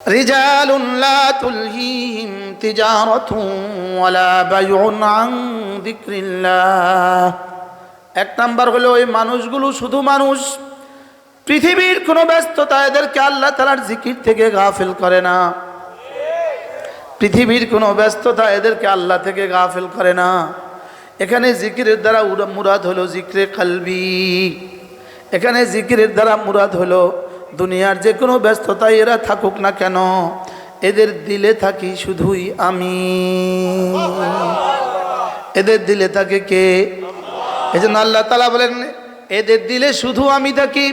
رجال لا تلهيهم تجارة ولا بيع عن ذكر الله এক নাম্বার হলো ওই মানুষগুলো শুধু মানুষ পৃথিবীর কোনো ব্যস্ততা এদেরকে আল্লাহ তালার জিকির থেকে গাফিল করে না পৃথিবীর কোনো ব্যস্ততা এদেরকে আল্লাহ থেকে গাফিল করে না এখানে জিকিরের দ্বারা উরা- মুরাদ হলো জিক্রে কালবি এখানে জিকিরের দ্বারা মুরাদ হলো দুনিয়ার যে কোনো ব্যস্ততায় এরা থাকুক না কেন, এদের দিলে থাকি শুধুই আমি। এদের দিলে থাকে কে? এই জন্য আল্লাহ তালা বলেন, এদের দিলে শুধু আমি থাকি।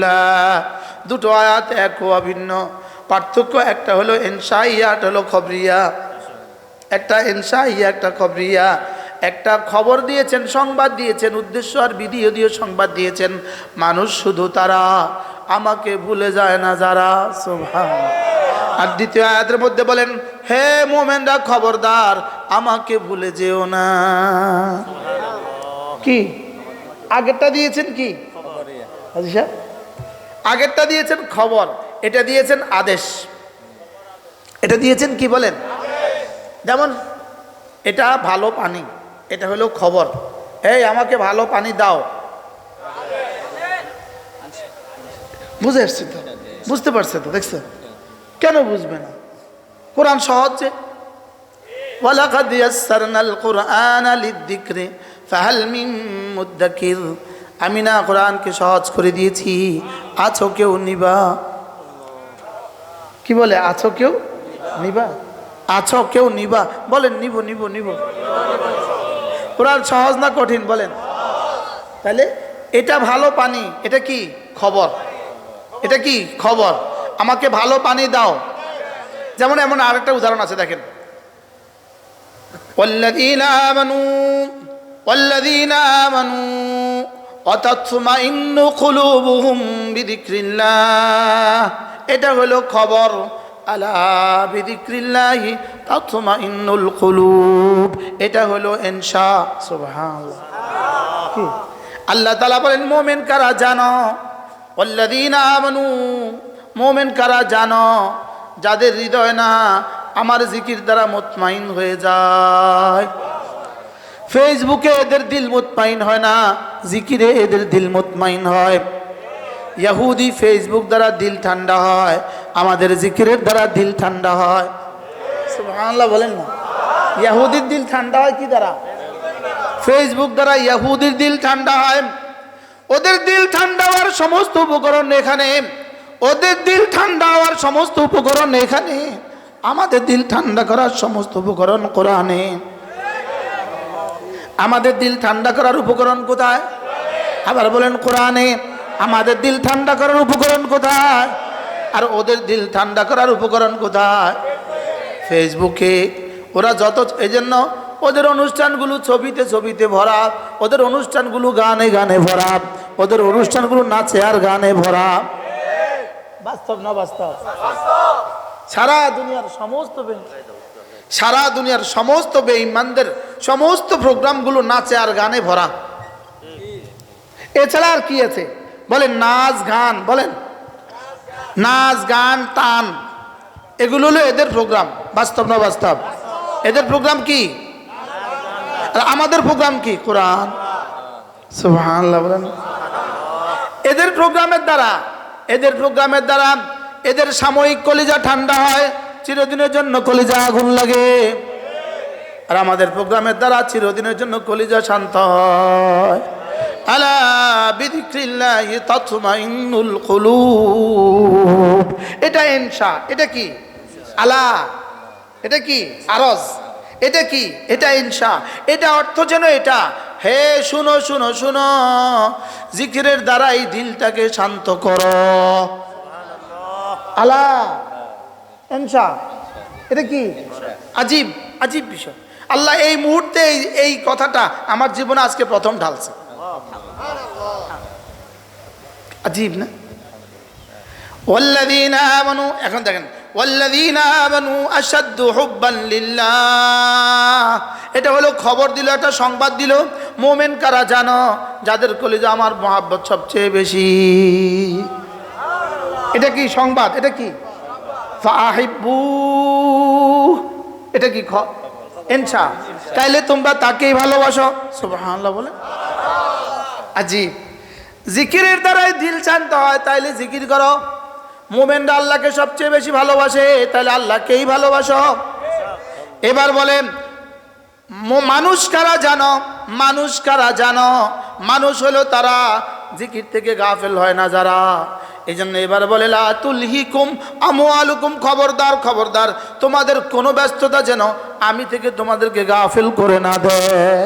লা দুটো আয়াত এক অভিন্ন। পার্থক্য একটা হলো এনসাইয়া একটা হলো খবরিয়া। একটা এনসাইয়া একটা খবরিয়া একটা খবর দিয়েছেন সংবাদ দিয়েছেন উদ্দেশ্য আর বিধি দিয়ে সংবাদ দিয়েছেন মানুষ শুধু তারা আমাকে ভুলে যায় না যারা সুবহান আর দ্বিতীয় আয়াতের মধ্যে বলেন হে মোমেনরা খবরদার আমাকে ভুলে যেও না। কি? আগেরটা দিয়েছেন কি? আগেরটা দিয়েছেন খবর এটা দিয়েছেন আদেশ। এটা দিয়েছেন কি বলেন? যেমন, এটা ভালো পানি, এটা হলো খবর। এই, আমাকে ভালো পানি দাও। বুঝে এসছি তো? বুঝতে পারছে তো দেখছেন কেন বুঝবে না? কোরআন সহজ যে। আমি না কোরআনকে সহজ করে দিয়েছি। আছো কেউ নিবা? কি বলে, আছো কেউ নিবা? আছো কেউ নিবা বলেন নিব নিব নিব কোরআন সহজ না কঠিন বলেন তাহলে এটা ভালো পানি এটা কি খবর এটা কি খবর আমাকে ভালো পানি দাও যেমন এমন আরেকটা উদাহরণ আছে দেখেন والذين آمنوا والذين آمنوا وتطمئن قلوبهم بذكر الله এটা হলো খবর আলা এটা হলো আল্লাহ বলেন, মুমিন কারা জানো? ওয়াল্লাযীনা কারা জানো? যাদের হৃদয় না, আমার জিকির দ্বারা মোতমাইন হয়ে যায়। ফেসবুকে এদের দিল মোতমাইন হয় না, জিকিরে এদের দিল মোতমাইন হয়। ইয়াহুদি ফেসবুক দ্বারা দিল ঠান্ডা হয়, আমাদের জিকিরের দ্বারা দিল ঠান্ডা হয়। সুবহানাল্লাহ বলেন না। ইয়াহুদির দিল ঠান্ডা হয় কি দ্বারা? ফেসবুক দ্বারা ইয়াহুদির দিল ঠান্ডা হয়। ওদের দিল ঠান্ডা হওয়ার সমস্ত উপকরণ এখানে। ওদের দিল ঠান্ডা হওয়ার সমস্ত উপকরণ এখানে। আমাদের দিল ঠান্ডা করার সমস্ত উপকরণ কোরআনে। আমাদের দিল ঠান্ডা করার উপকরণ কোথায়? আবার বলেন কোরআনে। আমাদের দিল ঠান্ডা করার উপকরণ কোথায়? আর ওদের দিল ঠান্ডা করার উপকরণ কোথায়? ফেসবুকে। ওরা যত এই জন্য ওদের অনুষ্ঠানগুলো ছবিতে ছবিতে ভরা ওদের অনুষ্ঠানগুলো গানে গানে ভরা ওদের অনুষ্ঠানগুলো নাচে আর গানে ভরা। বাস্তব না বাস্তব? সারা দুনিয়ার সমস্ত সারা দুনিয়ার সমস্ত বেঈমানদের সমস্ত প্রোগ্রামগুলো নাচে আর গানে ভরা। এছাড়া আর কি আছে? বলেন, নাচ গান, বলেন। নাচ গান টান এগুলো হলো এদের প্রোগ্রাম বাস্তব না বাস্তব? এদের প্রোগ্রাম কি? আর আমাদের প্রোগ্রাম কি? কোরআন। বলেন। এদের প্রোগ্রামের দ্বারা, এদের প্রোগ্রামের দ্বারা এদের সাময়িক কলিজা ঠান্ডা হয়, চিরদিনের জন্য কলিজা আগুন লাগে। আর আমাদের প্রোগ্রামের দ্বারা চিরদিনের জন্য কলিজা শান্ত হয়। আলা বিদিক্রিল্লাহি তাতমাইন্নুল কুলুব। এটা ইনশা এটা কি? আলা এটা কি? আরজ। এটা কি? এটা ইনশা। এটা অর্থ যেন এটা। হে শুনো শুনো শুনো। জিকিরের দ্বারা এই দিলটাকে শান্ত করো। আলা ইনশা। এটা কি? আজীব আজীব বিষয়। আল্লাহ এই মুহূর্তে এই- এই কথাটা আমার জীবনে আজকে প্রথম ঢালছে। আজীব না والذين آمنوا এখন দেখেন والذين آمنوا أشد حبا لله এটা হলো খবর দিল একটা সংবাদ দিল মোমেন কারা জানো যাদের কলিজা আমার মহাব্বত সবচেয়ে বেশি এটা কি সংবাদ এটা কি ফাহিব্বু এটা কি খ এনসা তাইলে তোমরা তাকেই ভালোবাসো সুবহানাল্লাহ বলে আজি জিকিরের দ্বারাই দিল শান্ত হয়, তাইলে জিকির করো। মোমেনরা আল্লাহকে সবচেয়ে বেশি ভালোবাসে তাহলে আল্লাহকেই ভালোবাসো। এবার বলেন মানুষ কারা জানো? মানুষ কারা জানো? মানুষ হলো তারা জিকির থেকে গাফেল হয় না যারা। এই জন্য এবার বলে আলুকুম খবরদার খবরদার, তোমাদের কোনো ব্যস্ততা যেন আমি থেকে তোমাদেরকে গাফেল করে না দেয়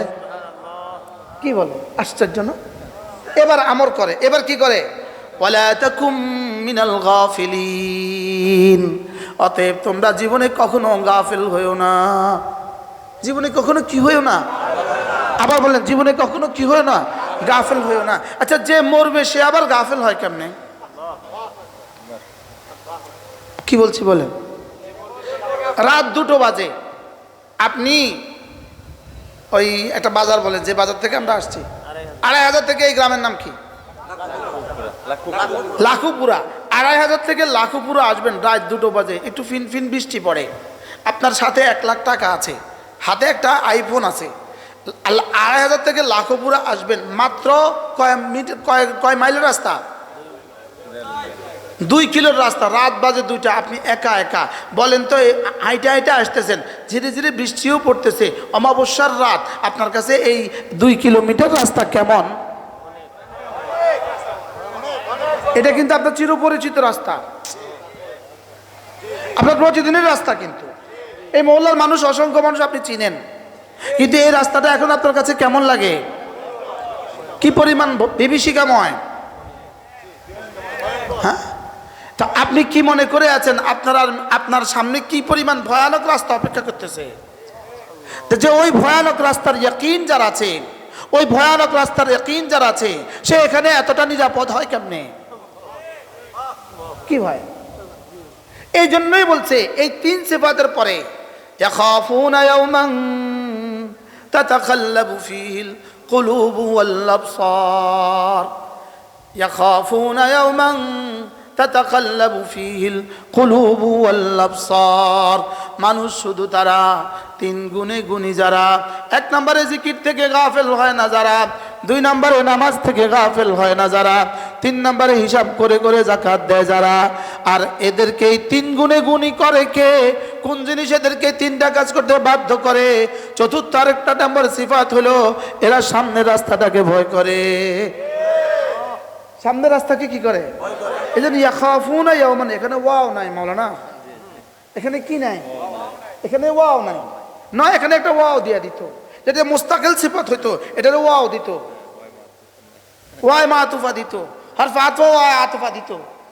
কি বলো? আশ্চর্য, না? এবার আমর করে, এবার কি করে? অতএব তোমরা জীবনে কখনো গাফেল হইও না। জীবনে কখনো কি হইও না? আবার বলেন জীবনে কখনো কি হইও না? গাফেল হইও না। আচ্ছা যে মরবে, সে আবার গাফেল হয় কেমনে? কি বলছি বলেন? রাত দুটো বাজে। আপনি ওই একটা বাজার বলেন, যে বাজার থেকে আমরা আসছি। আড়াই হাজার থেকে এই গ্রামের নাম কি? লাখুপুরা। আড়াই হাজার থেকে লাখুপুরা আসবেন, রাত দুটো বাজে। একটু ফিন ফিন বৃষ্টি পড়ে। আপনার সাথে এক লাখ টাকা আছে। হাতে একটা আইফোন আছে। আড়াই হাজার থেকে লাখুপুরা আসবেন। মাত্র কয় মিটার কয় কয় মাইলের রাস্তা? দুই কিলোর রাস্তা, রাত বাজে দুইটা, আপনি একা একা। বলেন তো হাইটে হাইটে আসতেছেন ধীরে ধীরে বৃষ্টিও পড়তেছে, অমাবস্যার রাত। আপনার কাছে এই দুই কিলোমিটার রাস্তা কেমন? এটা কিন্তু আপনার চিরপরিচিত রাস্তা। আপনার প্রতিদিনের রাস্তা কিন্তু। এই মহল্লার মানুষ, অসংখ্য মানুষ আপনি চিনেন। কিন্তু এই রাস্তাটা এখন আপনার কাছে কেমন লাগে? কি পরিমাণ বিভীষিকাময় হ্যাঁ তা আপনি কি মনে করে আছেন আপনার আর আপনার সামনে কি পরিমাণ ভয়ানক রাস্তা অপেক্ষা করতেছে তো যে ওই ভয়ানক রাস্তার ইয়াকিন যার আছে ওই ভয়ানক রাস্তার ইয়াকিন যার আছে সে এখানে এতটা নিরাপদ হয় কেমনে কি হয় এই জন্যই বলছে এই তিন সেবাদের পরে يخافون يوما تتقلب فيه القلوب والأبصار يخافون يوما তাতাকাল্লাবু ফিহিল কুলুবু ওয়াল্লাবসার মানুষ শুধু তারা, তিন গুণে গুণি যারা। এক নম্বরে জিকির থেকে গাফেল হয় না যারা। দুই নম্বরে নামাজ থেকে গাফেল হয় না যারা। তিন নম্বরে হিসাব করে করে জাকাত দেয় যারা। আর এদেরকে এই তিন গুণে গুণি করে কে? কোন জিনিস এদেরকে তিনটা কাজ করতে বাধ্য করে? চতুর্থ আরেকটা নম্বর সিফাত হলো, এরা সামনের রাস্তাটাকে ভয় করে। সামনের রাস্তাকে কি করে? ভয় করে। এই জন্য ইয়াখাফুনা ইয়াওমান, এখানে ওয়াও নাই মাওলানা। এখানে কি নাই? এখানে ওয়াও নাই। না, এখানে একটা ওয়াও দিয়া দিত। যেটা মুস্তাকিল সিফাত হইতো, এটারে ওয়াও দিত। ওয়াই মা আতুফা দিত। হরফ আতফা ওয়াই আতুফা দিত।